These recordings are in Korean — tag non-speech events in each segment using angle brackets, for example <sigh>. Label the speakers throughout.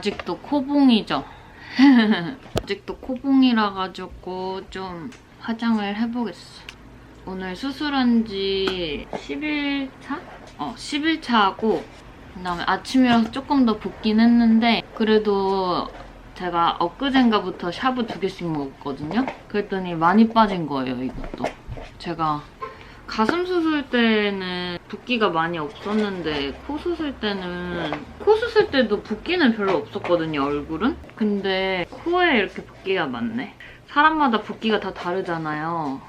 Speaker 1: 아직도 코봉이죠. <laughs> 아직도 코봉이라 가지고 좀 화장을 해보겠어. 오늘 수술한 지 10일차? 어, 10일차하고 그다음에 아침이라서 조금 더 붓긴 했는데 그래도 제가 엊그젠가부터 샤브 두 개씩 먹었거든요. 그랬더니 많이 빠진 거예요, 이것도. 제가 가슴 수술 때는 붓기가 많이 없었는데 코 수술 때는 코 수술 때도 붓기는 별로 없었거든요, 얼굴은. 근데 코에 이렇게 붓기가 많네. 사람마다 붓기가 다 다르잖아요.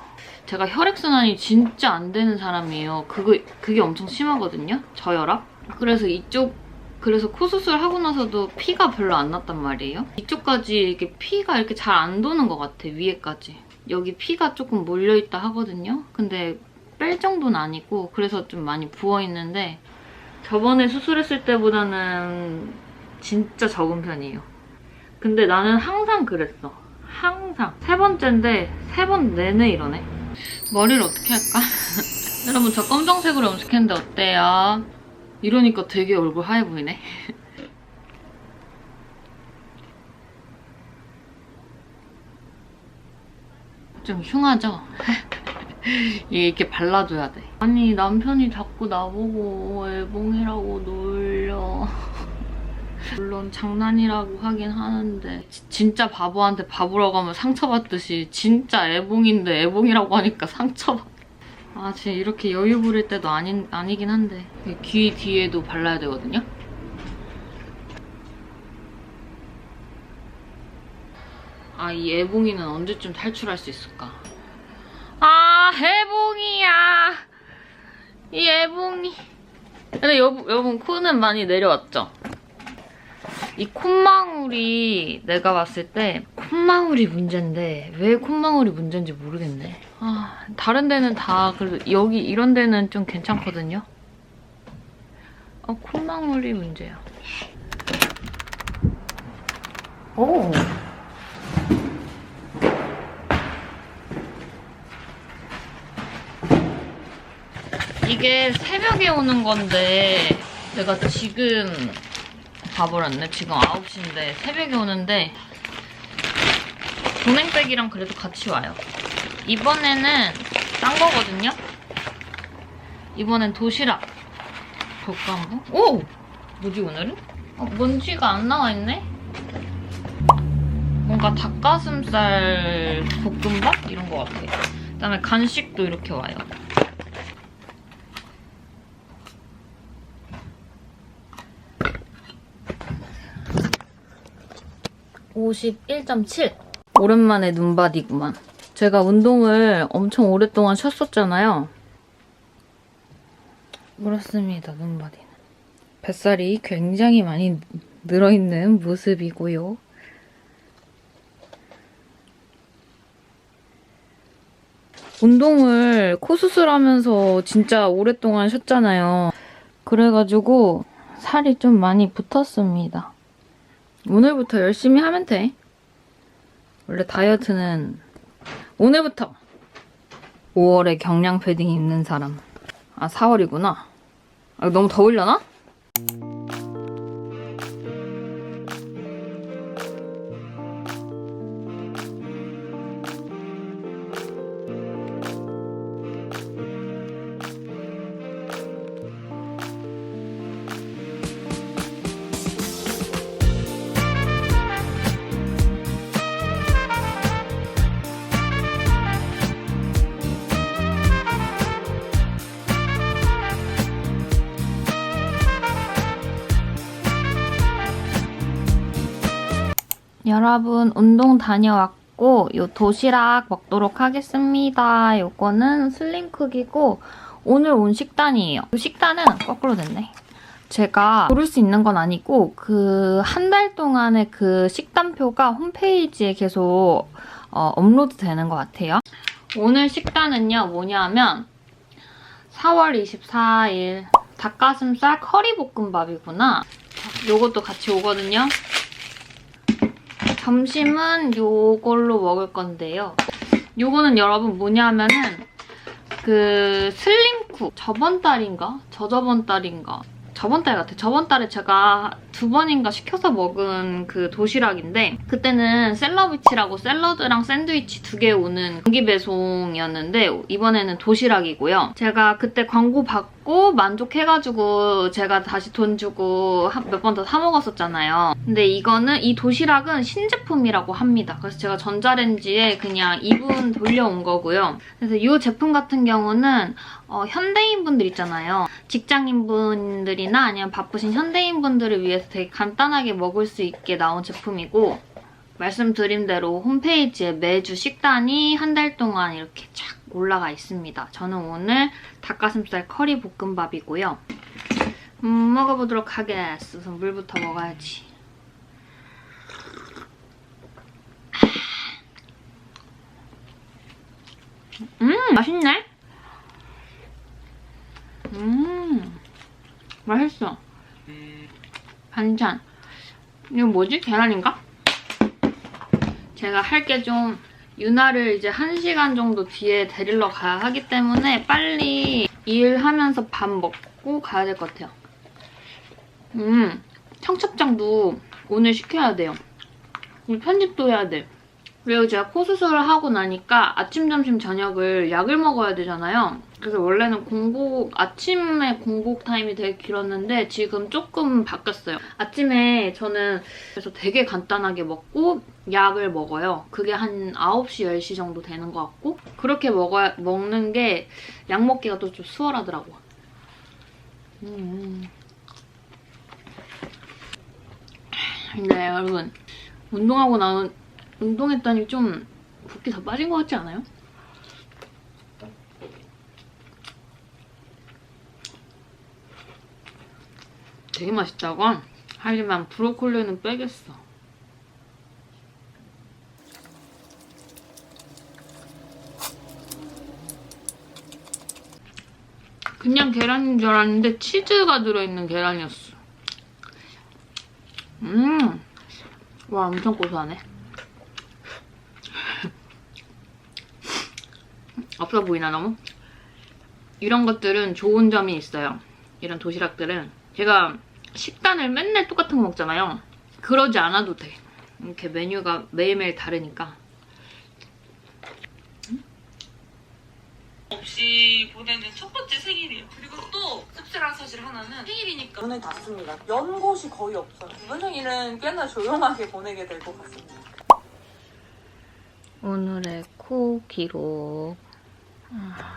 Speaker 1: 제가 혈액순환이 진짜 안 되는 사람이에요. 그거, 그게 엄청 심하거든요, 저혈압. 그래서 이쪽 그래서 코 수술하고 나서도 피가 별로 안 났단 말이에요. 이쪽까지 이렇게 피가 이렇게 잘 안 도는 것 같아, 위에까지. 여기 피가 조금 몰려있다 하거든요. 근데 뺄 정도는 아니고 그래서 좀 많이 부어있는데 저번에 수술했을 때보다는 진짜 적은 편이에요. 근데 나는 항상 그랬어. 항상. 세 번째인데 세 번 내내 이러네. 머리를 어떻게 할까? <laughs> 여러분 저 검정색으로 염색했는데 어때요? 이러니까 되게 얼굴 하얘 보이네. <laughs> 좀 흉하죠? <laughs> 이렇게 발라줘야 돼. 아니 남편이 자꾸 나보고 애봉이라고 놀려. <laughs> 물론 장난이라고 하긴 하는데 지- 진짜 바보한테 바보라고 하면 상처받듯이 진짜 애봉인데 애봉이라고 하니까 <laughs> 상처받. 아 진짜 이렇게 여유 부릴 때도 아닌, 아니긴 한데 귀 뒤에도 발라야 되거든요. 아 이 애봉이는 언제쯤 탈출할 수 있을까? 아 애봉이야 이 애봉이 근데 여보, 여러분 코는 많이 내려왔죠? 이 콧망울이 내가 봤을 때 콧망울이 문제인데 왜 콧망울이 문제인지 모르겠네. 아 다른 데는 다 그래도 여기 이런 데는 좀 괜찮거든요. 어 콧망울이 문제야. 오. 이게 새벽에 오는 건데 내가 지금 봐버렸네. 지금 9시인데 새벽에 오는데 동행백이랑 그래도 같이 와요. 이번에는 딴 거거든요. 이번엔 도시락. 한번? 오! 뭐지 오늘은? 어, 먼지가 안 나와 있네? 뭔가 닭가슴살 볶음밥? 이런 거 같아. 그 다음에 간식도 이렇게 와요. (51.7) 오랜만에 눈바디구만. 제가 운동을 엄청 오랫동안 쉬었었잖아요. 그렇습니다 눈바디는. 뱃살이 굉장히 많이 늘어있는 모습이고요. 운동을 코 수술하면서 진짜 오랫동안 쉬었잖아요. 그래가지고 살이 좀 많이 붙었습니다 오늘부터 열심히 하면 돼. 원래 다이어트는 오늘부터 5월에 경량 패딩 입는 사람. 아, 4월이구나. 아, 너무 더울려나? 여러분 운동 다녀왔고 요 도시락 먹도록 하겠습니다. 요거는 슬림 크기고 오늘 온 식단이에요. 이 식단은 거꾸로 됐네. 제가 고를 수 있는 건 아니고 그 한 달 동안의 그 식단표가 홈페이지에 계속 어, 업로드 되는 것 같아요. 오늘 식단은요 뭐냐면 4월 24일 닭가슴살 커리볶음밥이구나. 요것도 같이 오거든요. 점심은 요걸로 먹을 건데요. 요거는 여러분 뭐냐면은 그 슬림쿡 저번 달인가? 저저번 달인가? 저번 달 같아. 저번 달에 제가 두 번인가 시켜서 먹은 그 도시락인데 그때는 셀러비치라고 샐러드랑 샌드위치 두 개 오는 공기 배송이었는데 이번에는 도시락이고요. 제가 그때 광고 받고 만족해가지고 제가 다시 돈 주고 몇 번 더 사 먹었었잖아요. 근데 이거는 이 도시락은 신제품이라고 합니다. 그래서 제가 전자레인지에 그냥 2분 돌려온 거고요. 그래서 이 제품 같은 경우는 어, 현대인분들 있잖아요. 직장인분들이나 아니면 바쁘신 현대인분들을 위해서 되게 간단하게 먹을 수 있게 나온 제품이고 말씀드린 대로 홈페이지에 매주 식단이 한 달 동안 이렇게 쫙 올라가 있습니다. 저는 오늘 닭가슴살 커리 볶음밥이고요. 음, 먹어보도록 하겠어. 우선 물부터 먹어야지. 음, 맛있네? 음, 맛있어. 반찬. 이거 뭐지? 계란인가? 제가 할 게 좀 유나를 이제 1시간 정도 뒤에 데리러 가야 하기 때문에 빨리 일하면서 밥 먹고 가야 될 것 같아요. 음, 청첩장도 오늘 시켜야 돼요. 편집도 해야 돼. 그리고 제가 코 수술을 하고 나니까 아침, 점심, 저녁을 약을 먹어야 되잖아요. 그래서 원래는 공복, 아침에 공복 타임이 되게 길었는데 지금 조금 바뀌었어요. 아침에 저는 그래서 되게 간단하게 먹고 약을 먹어요. 그게 한 9시, 10시 정도 되는 것 같고 그렇게 먹어야, 먹는 게 약 먹기가 또 좀 수월하더라고. 음. 근데 여러분 운동하고 나는 운동했더니 좀 붓기 더 빠진 것 같지 않아요? 되게 맛있다고? 하지만 브로콜리는 빼겠어. 그냥 계란인 줄 알았는데 치즈가 들어있는 계란이었어. 음, 와 엄청 고소하네. 없어 보이나 너무? 이런 것들은 좋은 점이 있어요. 이런 도시락들은 제가 식단을 맨날 똑같은 거 먹잖아요. 그러지 않아도 돼. 이렇게 메뉴가 매일매일 다르니까.
Speaker 2: 없이 보내는 첫 번째 생일이에요. 그리고 또 씁쓸한 사실 하나는 생일이니까
Speaker 3: 문을 닫습니다. 연 곳이 거의 없어요. 이번 생일은 꽤나 조용하게 보내게 될 것 같습니다.
Speaker 1: 오늘의 코 기록. 아,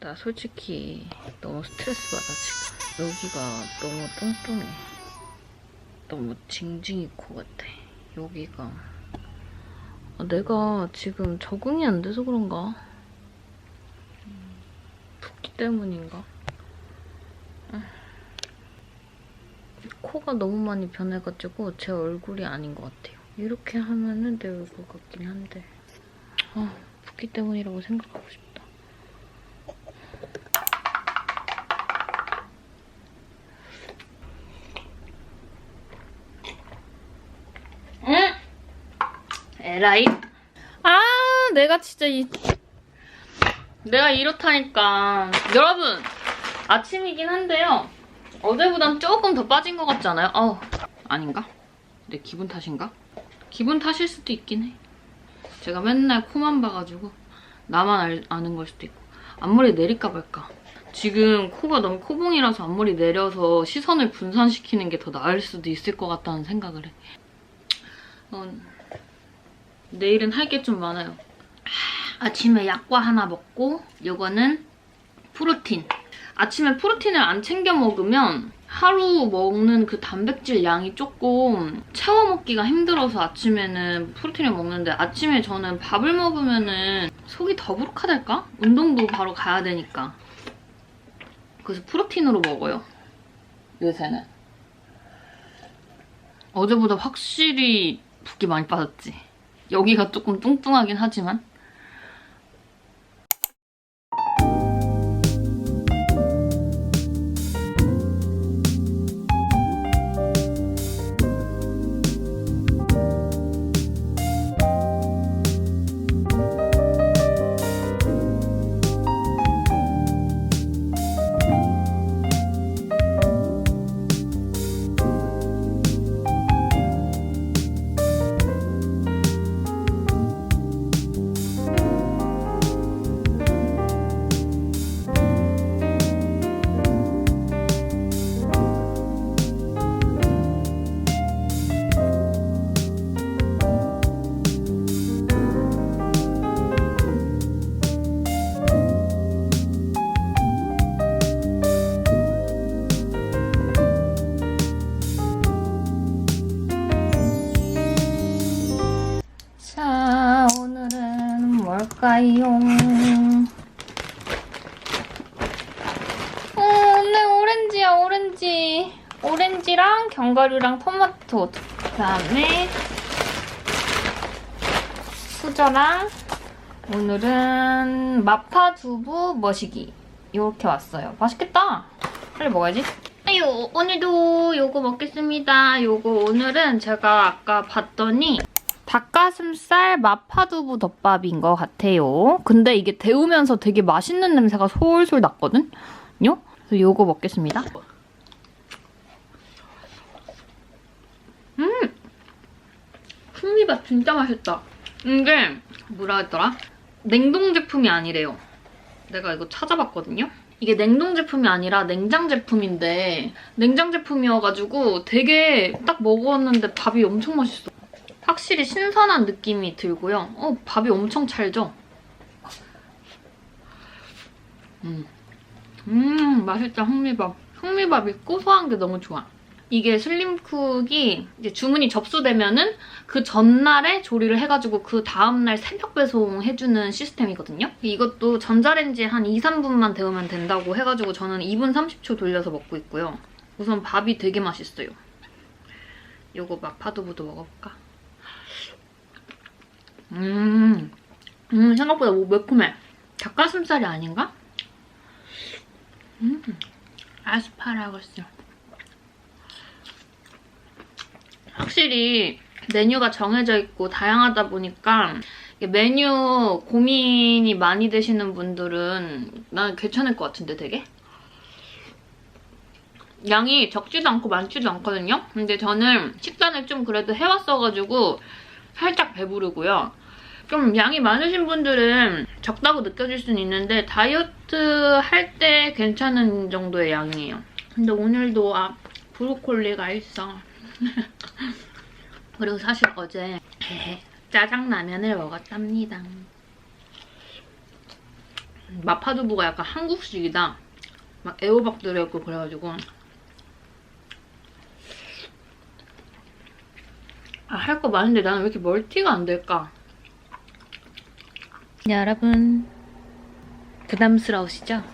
Speaker 1: 나 솔직히 너무 스트레스 받아 지금. 여기가 너무 뚱뚱해. 너무 징징이 코 같아. 여기가. 아, 내가 지금 적응이 안 돼서 그런가? 음, 붓기 때문인가? 음. 코가 너무 많이 변해가지고 제 얼굴이 아닌 것 같아요. 이렇게 하면은 내 얼굴 같긴 한데. 아, 붓기 때문이라고 생각하고 싶다. 라이? 아, 내가 진짜 이. 내가 이렇다니까. 여러분, 아침이긴 한데요. 어제보단 조금 더 빠진 것 같지 않아요? 어, 아닌가? 내 기분 탓인가? 기분 탓일 수도 있긴 해. 제가 맨날 코만 봐가지고 나만 알- 아는 걸 수도 있고 앞머리 내릴까 말까 지금 코가 너무 코봉이라서 앞머리 내려서 시선을 분산시키는 게 더 나을 수도 있을 것 같다는 생각을 해 어, 내일은 할 게 좀 많아요 아, 아침에 약과 하나 먹고 요거는 프로틴 아침에 프로틴을 안 챙겨 먹으면 하루 먹는 그 단백질 양이 조금 채워 먹기가 힘들어서 아침에는 프로틴을 먹는데 아침에 저는 밥을 먹으면은 속이 더부룩하달까? 운동도 바로 가야 되니까. 그래서 프로틴으로 먹어요. 요새는. 어제보다 확실히 붓기 많이 빠졌지. 여기가 조금 뚱뚱하긴 하지만 볼까요? 어, 오늘 오렌지야, 오렌지. 오렌지랑 견과류랑 토마토. 그 다음에 수저랑 오늘은 마파두부 머시기. 이렇게 왔어요. 맛있겠다. 빨리 먹어야지. 아유, 오늘도 요거 먹겠습니다. 요거 오늘은 제가 아까 봤더니 닭가슴살 마파두부 덮밥인 것 같아요. 근데 이게 데우면서 되게 맛있는 냄새가 솔솔 났거든요. 그래서 요거 먹겠습니다. 음! 풍미밥 진짜 맛있다. 이게 뭐라 했더라? 냉동 제품이 아니래요. 내가 이거 찾아봤거든요. 이게 냉동 제품이 아니라 냉장 제품인데 냉장 제품이어가지고 되게 딱 먹었는데 밥이 엄청 맛있어. 확실히 신선한 느낌이 들고요. 어, 밥이 엄청 찰져. 음, 음 맛있다 흑미밥. 흑미밥이 고소한 게 너무 좋아. 이게 슬림쿡이 이제 주문이 접수되면은 그 전날에 조리를 해가지고 그 다음날 새벽 배송해주는 시스템이거든요. 이것도 전자레인지에 한 2, 3분만 데우면 된다고 해가지고 저는 2분 30초 돌려서 먹고 있고요. 우선 밥이 되게 맛있어요. 요거 마파두부도 먹어볼까? 음, 음 생각보다 뭐 매콤해. 닭가슴살이 아닌가? 음, 아스파라거스. 확실히 메뉴가 정해져 있고 다양하다 보니까 메뉴 고민이 많이 되시는 분들은 난 괜찮을 것 같은데 되게? 양이 적지도 않고 많지도 않거든요? 근데 저는 식단을 좀 그래도 해왔어가지고 살짝 배부르고요. 좀 양이 많으신 분들은 적다고 느껴질 수는 있는데 다이어트 할 때 괜찮은 정도의 양이에요. 근데 오늘도 아 브로콜리가 있어. <laughs> 그리고 사실 어제 짜장라면을 먹었답니다. 마파두부가 약간 한국식이다. 막 애호박 들어있고 그래가지고 아, 할 거 많은데 나는 왜 이렇게 멀티가 안 될까? 여러분 부담스러우시죠?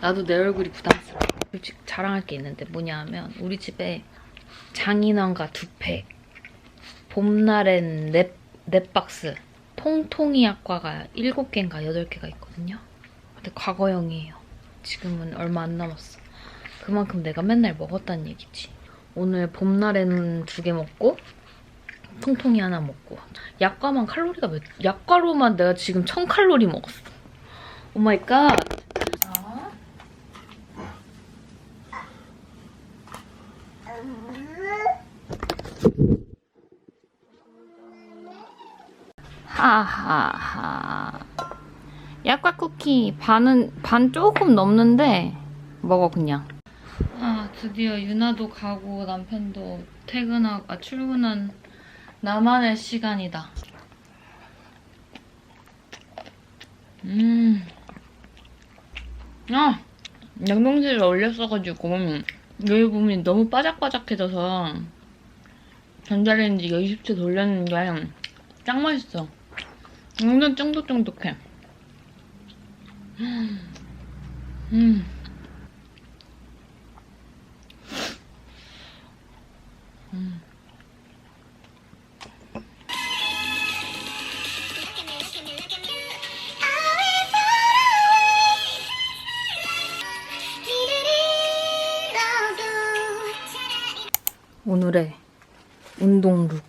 Speaker 1: 나도 내 얼굴이 부담스러워. 솔직히 자랑할 게 있는데 뭐냐 하면 우리 집에 장인어른과 두팩, 봄날엔 넷, 넷 박스, 통통이 약과가 7개인가 8개가 있거든요. 근데 과거형이에요. 지금은 얼마 안 남았어. 그만큼 내가 맨날 먹었다는 얘기지. 오늘 봄날에는 두 개 먹고 통통이 하나 먹고 약과만 칼로리가 몇 약과로만 내가 지금 1000칼로리 먹었어. 오 마이 갓. 하하하. 약과 쿠키 반은 반 조금 넘는데 먹어 그냥. 아 드디어 유나도 가고 남편도 퇴근하고 아 출근한 나만의 시간이다. 음. 아 양동질을 올렸어가지고 여기 부분이 너무 바삭바삭해져서 전자레인지 20초 돌렸는데 짱 맛있어. 완전 쫀득쫀득해. 음. 음. 오늘의 운동룩.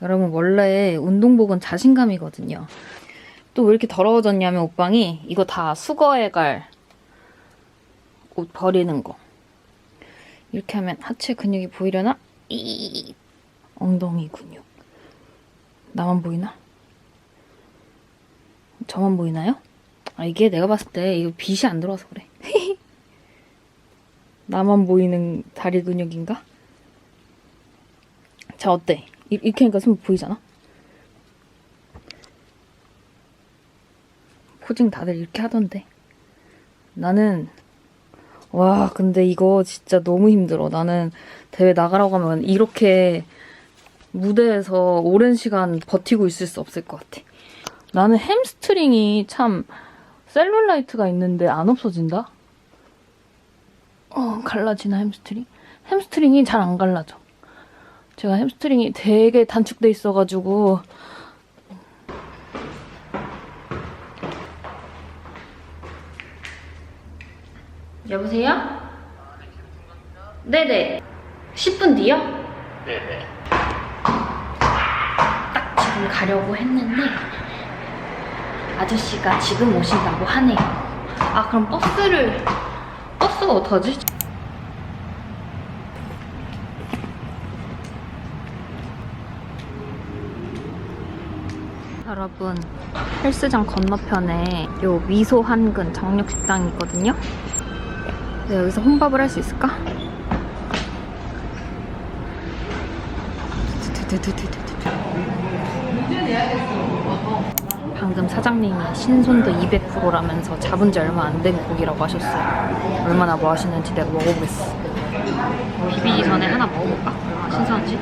Speaker 1: 여러분 원래 운동복은 자신감이거든요. 또 왜 이렇게 더러워졌냐면 옷방이 이거 다 수거해 갈 옷 버리는 거. 이렇게 하면 하체 근육이 보이려나? 이 엉덩이 근육. 나만 보이나? 저만 보이나요? 아 이게 내가 봤을 때 이거 빛이 안 들어와서 그래. <laughs> 나만 보이는 다리 근육인가? 자 어때? 이- 이렇게 하니까 좀 보이잖아? 포징 다들 이렇게 하던데 나는 와 근데 이거 진짜 너무 힘들어 나는 대회 나가라고 하면 이렇게 무대에서 오랜 시간 버티고 있을 수 없을 것 같아 나는 햄스트링이 참 셀룰라이트가 있는데 안 없어진다? 어, 갈라지나 햄스트링? 햄스트링이 잘 안 갈라져. 제가 햄스트링이 되게 단축돼 있어가지고 여보세요? 네네. 10분 뒤요?
Speaker 4: 네네.
Speaker 1: 딱 지금 가려고 했는데 아저씨가 지금 오신다고 하네요. 아 그럼 버스를 버스가 어떡하지? 여러분 헬스장 건너편에 요 미소 한근 정육식당이 있거든요. 네, 여기서 혼밥을 할 수 있을까? 방금 사장님이 신선도 200%라면서 잡은 지 얼마 안 된 고기라고 하셨어요. 얼마나 뭐 하시는지 내가 먹어보겠어. 비비기 전에 하나 먹어볼까? 얼마나 신선한지?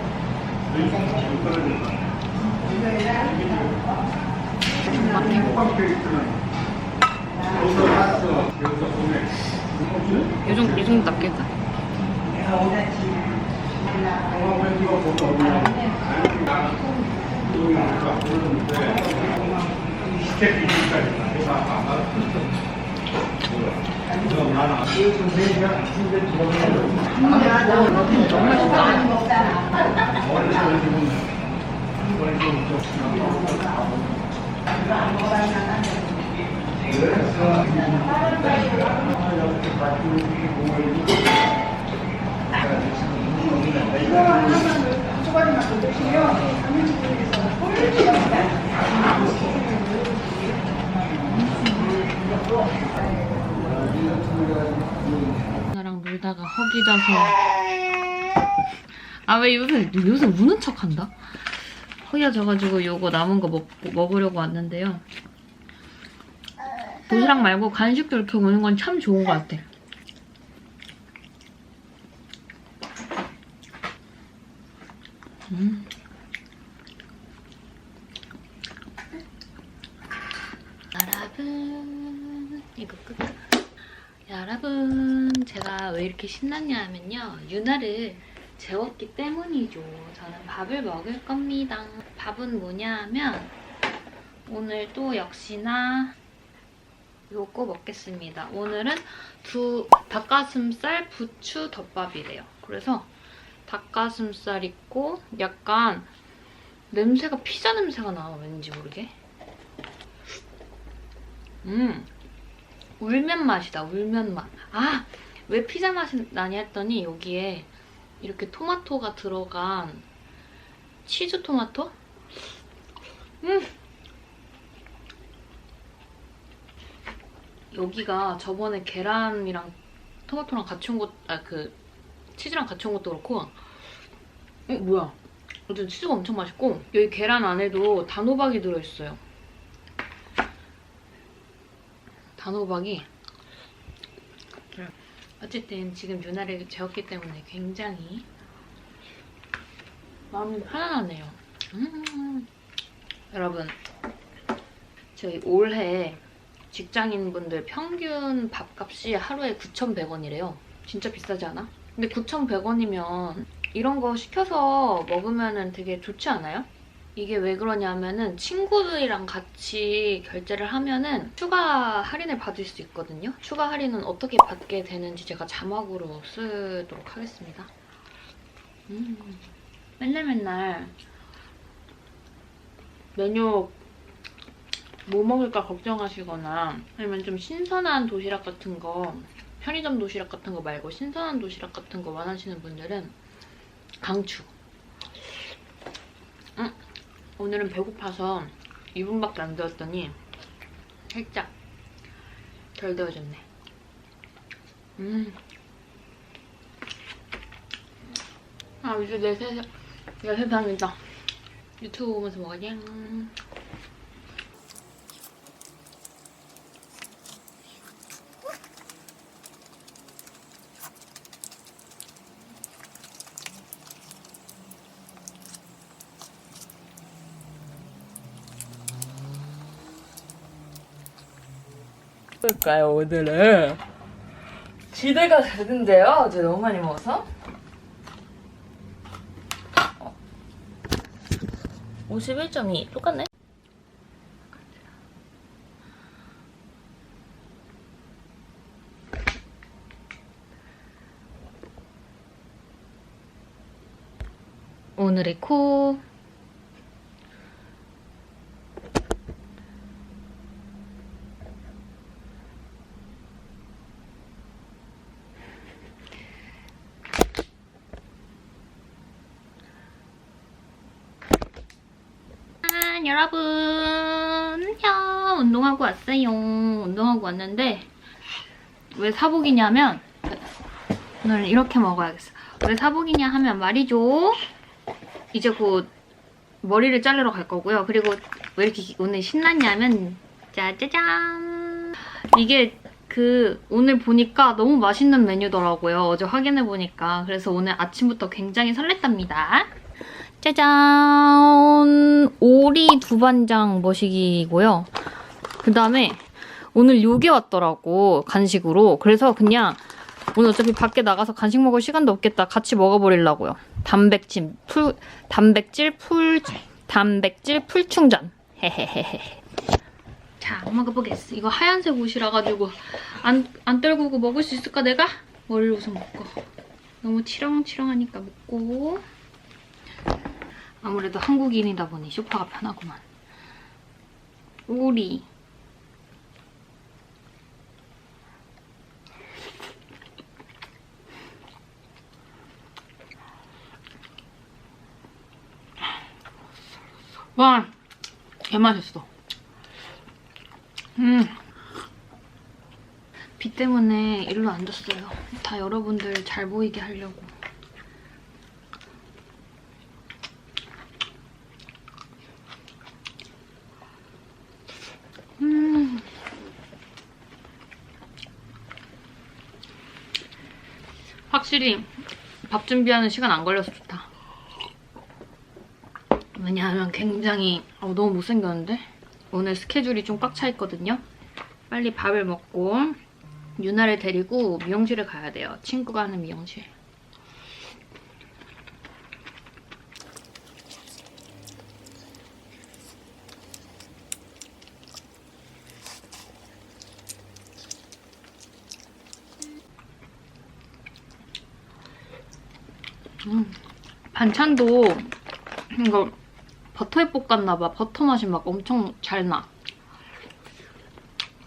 Speaker 1: 요정, 이 정도 낫겠다. 나랑 놀다가 허기져서 아 왜 요새 요새 우는 척한다? 허기져가지고 요거 남은 거 먹, 먹으려고 왔는데요. 도시락 말고 간식도 이렇게 오는 건 참 좋은 것 같아. 음. 여러분 이거 끝. 여러분 제가 왜 이렇게 신났냐 하면요 유나를 재웠기 때문이죠. 저는 밥을 먹을 겁니다. 밥은 뭐냐 하면 오늘 또 역시나 요거 먹겠습니다. 오늘은 두 닭가슴살 부추 덮밥이래요. 그래서 닭가슴살 있고 약간 냄새가 피자 냄새가 나 왠지 모르게. 음 울면 맛이다, 울면 맛. 아, 왜 피자 맛이 나냐 했더니 여기에 이렇게 토마토가 들어간 치즈 토마토? 음! 여기가 저번에 계란이랑 토마토랑 같이 온 것, 아, 그, 치즈랑 같이 온 것도 그렇고, 어, 뭐야. 어쨌든 치즈가 엄청 맛있고, 여기 계란 안에도 단호박이 들어있어요. 단호박이 어쨌든 지금 유나를 재웠기 때문에 굉장히 마음이 편안하네요. 음. 여러분 저희 올해 직장인분들 평균 밥값이 하루에 9,100원이래요. 진짜 비싸지 않아? 근데 9,100원이면 이런 거 시켜서 먹으면 되게 좋지 않아요? 이게 왜 그러냐면은 친구들이랑 같이 결제를 하면은 추가 할인을 받을 수 있거든요. 추가 할인은 어떻게 받게 되는지 제가 자막으로 쓰도록 하겠습니다. 음, 맨날 맨날 메뉴 뭐 먹을까 걱정하시거나 아니면 좀 신선한 도시락 같은 거 편의점 도시락 같은 거 말고 신선한 도시락 같은 거 원하시는 분들은 강추. 음. 오늘은 배고파서 2분밖에 안 되었더니 살짝 덜 데워졌네. 음. 아, 이제 내 세상, 내 세상이다. 유튜브 보면서 먹어야 지. 볼까요 오늘은? 기대가 되는데요. 어제 너무 많이 먹어서. 어. 51.2 똑같네. 오늘의 코 여러분 야 운동하고 왔어요. 운동하고 왔는데 왜 사복이냐면 오늘 이렇게 먹어야겠어. 왜 사복이냐 하면 말이죠. 이제 곧 머리를 자르러 갈 거고요. 그리고 왜 이렇게 오늘 신났냐면 짜자잔. 이게 그 오늘 보니까 너무 맛있는 메뉴더라고요. 어제 확인해 보니까. 그래서 오늘 아침부터 굉장히 설렜답니다 짜잔! 오리 두반장 머시기고요. 그 다음에 오늘 요게 왔더라고, 간식으로. 그래서 그냥 오늘 어차피 밖에 나가서 간식 먹을 시간도 없겠다. 같이 먹어버리려고요. 단백질, 풀, 단백질, 풀, 단백질 풀 충전. 헤헤헤헤. 자, 먹어보겠어. 이거 하얀색 옷이라 가지고 안, 안 떨구고 먹을 수 있을까, 내가? 머리를 우선 묶어. 너무 치렁치렁하니까 묶고. 아무래도 한국인이다 보니 쇼파가 편하구만. 오리. 와, 개 맛있어. 음. 비 때문에 일로 앉았어요. 다 여러분들 잘 보이게 하려고. 음. 확실히 밥 준비하는 시간 안 걸려서 좋다. 왜냐하면 굉장히 어, 너무 못생겼는데? 오늘 스케줄이 좀 꽉 차 있거든요. 빨리 밥을 먹고 유나를 데리고 미용실을 가야 돼요. 친구가 하는 미용실. 음, 반찬도 이거 버터에 볶았나 봐. 버터 맛이 막 엄청 잘 나.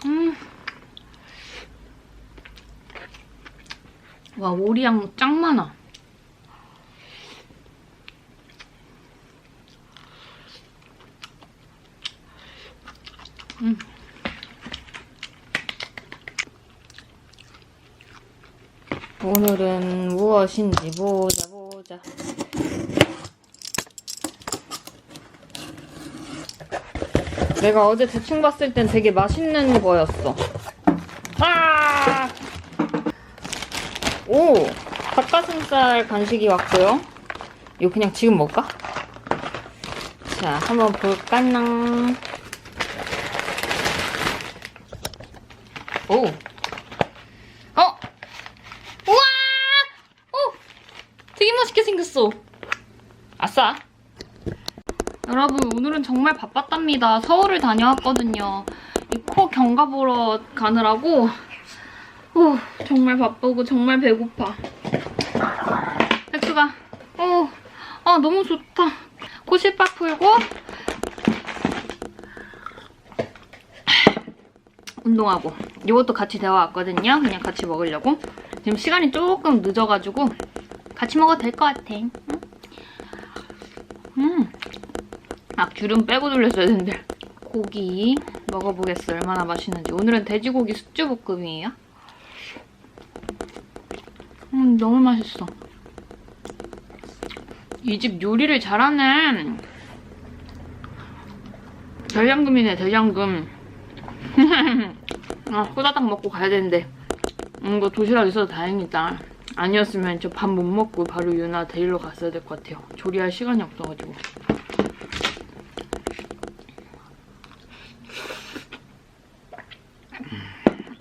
Speaker 1: 음. 와, 오리양 짱 많아. 음. 오늘은 무엇인지 보자 보자. 내가 어제 대충 봤을 땐 되게 맛있는 거였어. 아! 오! 닭가슴살 간식이 왔고요. 이거 그냥 지금 먹을까? 자, 한번 볼까나. 오! 어! 우와! 오! 되게 맛있게 생겼어. 아싸! 여러분 오늘은 정말 바빴답니다. 서울을 다녀왔거든요. 이 코 경과 보러 가느라고 후, 정말 바쁘고 정말 배고파. 백수가 어, 아 너무 좋다. 코실밥 풀고 운동하고 이것도 같이 데워왔거든요. 그냥 같이 먹으려고. 지금 시간이 조금 늦어가지고 같이 먹어도 될 것 같아. 응? 음. 아, 귤은 빼고 돌렸어야 되는데. 고기 먹어보겠어. 얼마나 맛있는지. 오늘은 돼지고기 숙주볶음이에요. 음, 너무 맛있어. 이 집 요리를 잘하네. 대장금이네, 대장금. 아, 후다닥 먹고 가야 되는데. 음, 이거 도시락 있어서 다행이다. 아니었으면 저 밥 못 먹고 바로 유나 데리러 갔어야 될 것 같아요. 조리할 시간이 없어가지고.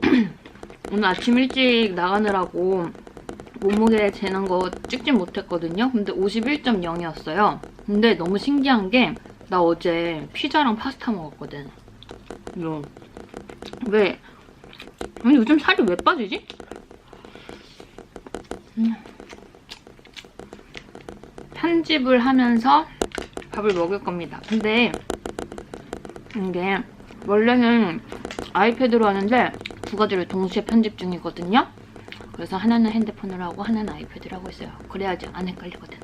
Speaker 1: <clears throat> 오늘 아침 일찍 나가느라고 몸무게 재는 거 찍진 못했거든요. 근데 51.0이었어요. 근데 너무 신기한 게 나 어제 피자랑 파스타 먹었거든. 이거 왜 아니 요즘 살이 왜 빠지지? 음. 편집을 하면서 밥을 먹을 겁니다. 근데 이게 원래는 아이패드로 하는데 두 가지를 동시에 편집 중이거든요. 그래서 하나는 핸드폰으로 하고 하나는 아이패드로 하고 있어요. 그래야지 안 헷갈리거든.